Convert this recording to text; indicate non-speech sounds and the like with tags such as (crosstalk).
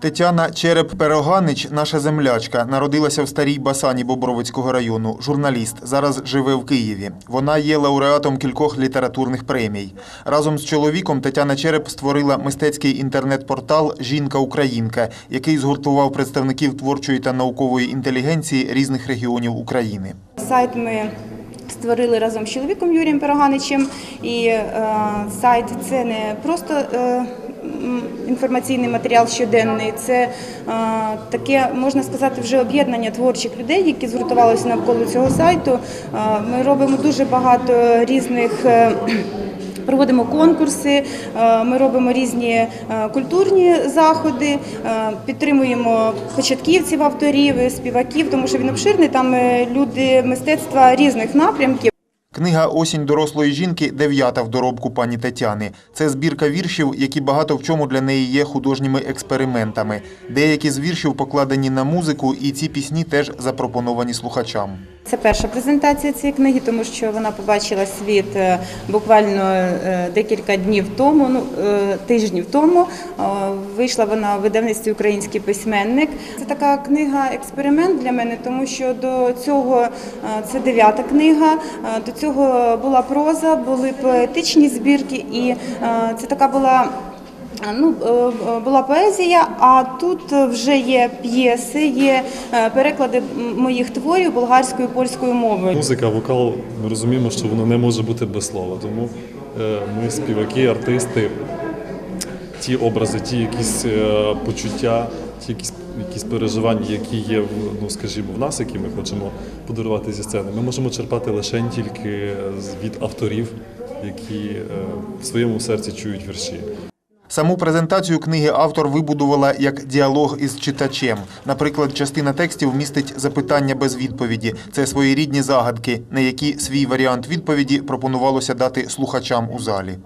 Тетяна Череп-Пероганич, наша землячка, народилася в старій Басані Бобровицького району. Журналіст. Зараз живе в Києві. Вона є лауреатом кількох літературних премій. Разом з чоловіком Тетяна Череп створила мистецький інтернет-портал Жінка-Українка, який згуртував представників творчої та наукової інтелігенції різних регіонів України. Сайт ми створили разом з чоловіком Юрієм Пироганичем. І е, сайт це не просто е, інформаційний матеріал щоденний, це е, таке, можна сказати, вже об'єднання творчих людей, які згуртувалися навколо цього сайту. Е, ми робимо дуже багато різних. е, (clears throat) Проводимо конкурси, ми робимо різні культурні заходи, підтримуємо початківців, авторів, співаків, тому що він обширний. Там люди мистецтва різних напрямків. Книга Осінь дорослої жінки дев'ята в доробку пані Тетяни. Це збірка віршів, які багато в чому для неї є художніми експериментами. Деякі з віршів покладені на музику, і ці пісні теж запропоновані слухачам. Це перша презентація цієї книги, тому що вона побачила світ е, буквально е, декілька днів тому, ну е, тижнів тому. Вийшла вона у видавництві Український письменник. Це така книга експеримент для мене, тому що до цього це дев'ята книга. До цього була проза, були поетичні збірки, і це така була. Ну, е, е, була поезія, а тут вже є п'єси, є е, переклади моїх творів болгарською польською мовою. Музика, вокал, ми розуміємо, що воно не може бути без слова. Тому ми, співаки, артисти, ті образи, ті якісь почуття, ті якісь, якісь переживання, які є ну, скажімо, в нас, які ми хочемо подарувати зі сцени, ми можемо черпати лише тільки від авторів, які в своєму серці чують вірші. Саму презентацію книги автор вибудувала як діалог із читачем. Наприклад, частина текстів містить запитання без відповіді. Це своєрідні загадки, на які свій варіант відповіді пропонувалося дати слухачам у залі.